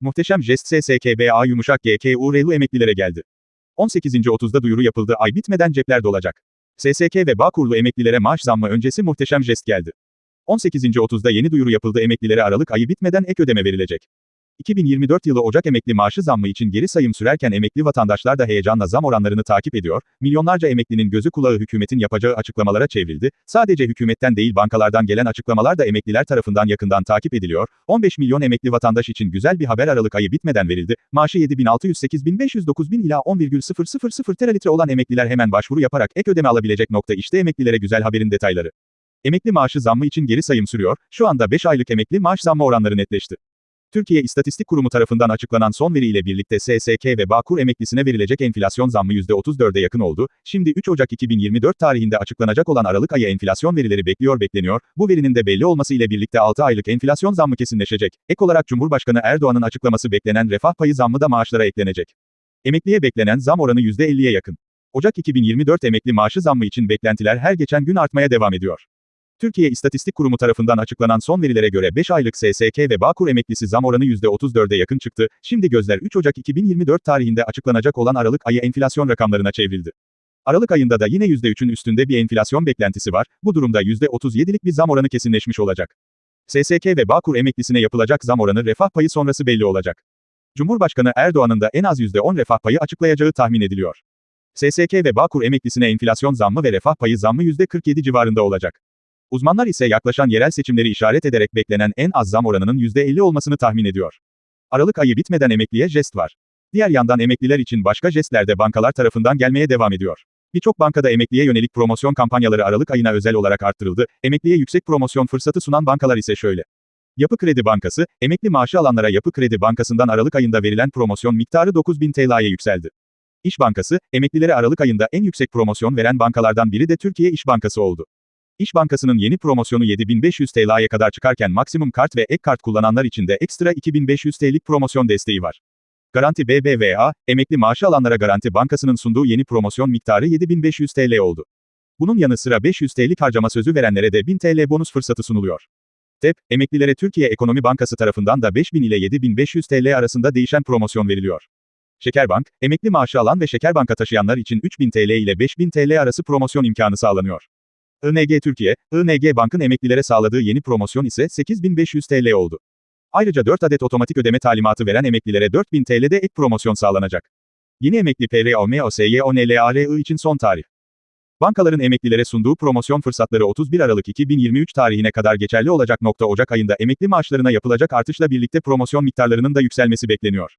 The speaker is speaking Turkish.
Muhteşem jest SSKBA yumuşak GKUR'lu emeklilere geldi. 18.30'da duyuru yapıldı ay bitmeden cepler dolacak. SSK ve Bağkurlu emeklilere maaş zammı öncesi muhteşem jest geldi. 18.30'da yeni duyuru yapıldı emeklilere Aralık ayı bitmeden ek ödeme verilecek. 2024 yılı Ocak emekli maaşı zammı için geri sayım sürerken emekli vatandaşlar da heyecanla zam oranlarını takip ediyor, milyonlarca emeklinin gözü kulağı hükümetin yapacağı açıklamalara çevrildi, sadece hükümetten değil bankalardan gelen açıklamalar da emekliler tarafından yakından takip ediliyor, 15 milyon emekli vatandaş için güzel bir haber Aralık ayı bitmeden verildi, maaşı 7600 8500 9000 ila 10,000 TL'litre olan emekliler hemen başvuru yaparak ek ödeme alabilecek nokta işte emeklilere güzel haberin detayları. Emekli maaşı zammı için geri sayım sürüyor, şu anda 5 aylık emekli maaş zammı oranları netleşti. Türkiye İstatistik Kurumu tarafından açıklanan son veri ile birlikte SSK ve Bağkur emeklisine verilecek enflasyon zammı %34'e yakın oldu. Şimdi 3 Ocak 2024 tarihinde açıklanacak olan Aralık ayı enflasyon verileri bekliyor bekleniyor. Bu verinin de belli olması ile birlikte 6 aylık enflasyon zammı kesinleşecek. Ek olarak Cumhurbaşkanı Erdoğan'ın açıklaması beklenen refah payı zammı da maaşlara eklenecek. Emekliye beklenen zam oranı %50'ye yakın. Ocak 2024 emekli maaşı zammı için beklentiler her geçen gün artmaya devam ediyor. Türkiye İstatistik Kurumu tarafından açıklanan son verilere göre 5 aylık SSK ve Bağkur emeklisi zam oranı %34'e yakın çıktı. Şimdi gözler 3 Ocak 2024 tarihinde açıklanacak olan Aralık ayı enflasyon rakamlarına çevrildi. Aralık ayında da yine %3'ün üstünde bir enflasyon beklentisi var. Bu durumda %37'lik bir zam oranı kesinleşmiş olacak. SSK ve Bağkur emeklisine yapılacak zam oranı refah payı sonrası belli olacak. Cumhurbaşkanı Erdoğan'ın da en az %10 refah payı açıklayacağı tahmin ediliyor. SSK ve Bağkur emeklisine enflasyon zammı ve refah payı zammı %47 civarında olacak. Uzmanlar ise yaklaşan yerel seçimleri işaret ederek beklenen en az zam oranının %50 olmasını tahmin ediyor. Aralık ayı bitmeden emekliye jest var. Diğer yandan emekliler için başka jestler de bankalar tarafından gelmeye devam ediyor. Birçok bankada emekliye yönelik promosyon kampanyaları Aralık ayına özel olarak arttırıldı. Emekliye yüksek promosyon fırsatı sunan bankalar ise şöyle. Yapı Kredi Bankası, emekli maaşı alanlara Yapı Kredi Bankası'ndan Aralık ayında verilen promosyon miktarı 9000 TL'ye yükseldi. İş Bankası, emeklilere Aralık ayında en yüksek promosyon veren bankalardan biri de Türkiye İş Bankası oldu. İş Bankası'nın yeni promosyonu 7500 TL'ye kadar çıkarken maksimum kart ve ek kart kullananlar için de ekstra 2500 TL'lik promosyon desteği var. Garanti BBVA, emekli maaşı alanlara Garanti Bankası'nın sunduğu yeni promosyon miktarı 7500 TL oldu. Bunun yanı sıra 500 TL'lik harcama sözü verenlere de 1000 TL bonus fırsatı sunuluyor. TEP, emeklilere Türkiye Ekonomi Bankası tarafından da 5000 ile 7500 TL arasında değişen promosyon veriliyor. Şekerbank, emekli maaşı alan ve Şekerbank'a taşıyanlar için 3000 TL ile 5000 TL arası promosyon imkanı sağlanıyor. ING Türkiye, ING Bank'ın emeklilere sağladığı yeni promosyon ise 8500 TL oldu. Ayrıca 4 adet otomatik ödeme talimatı veren emeklilere 4000 TL'de ek promosyon sağlanacak. Yeni emekli PROMOSYONLARI için son tarih. Bankaların emeklilere sunduğu promosyon fırsatları 31 Aralık 2023 tarihine kadar geçerli olacak. Ocak ayında emekli maaşlarına yapılacak artışla birlikte promosyon miktarlarının da yükselmesi bekleniyor.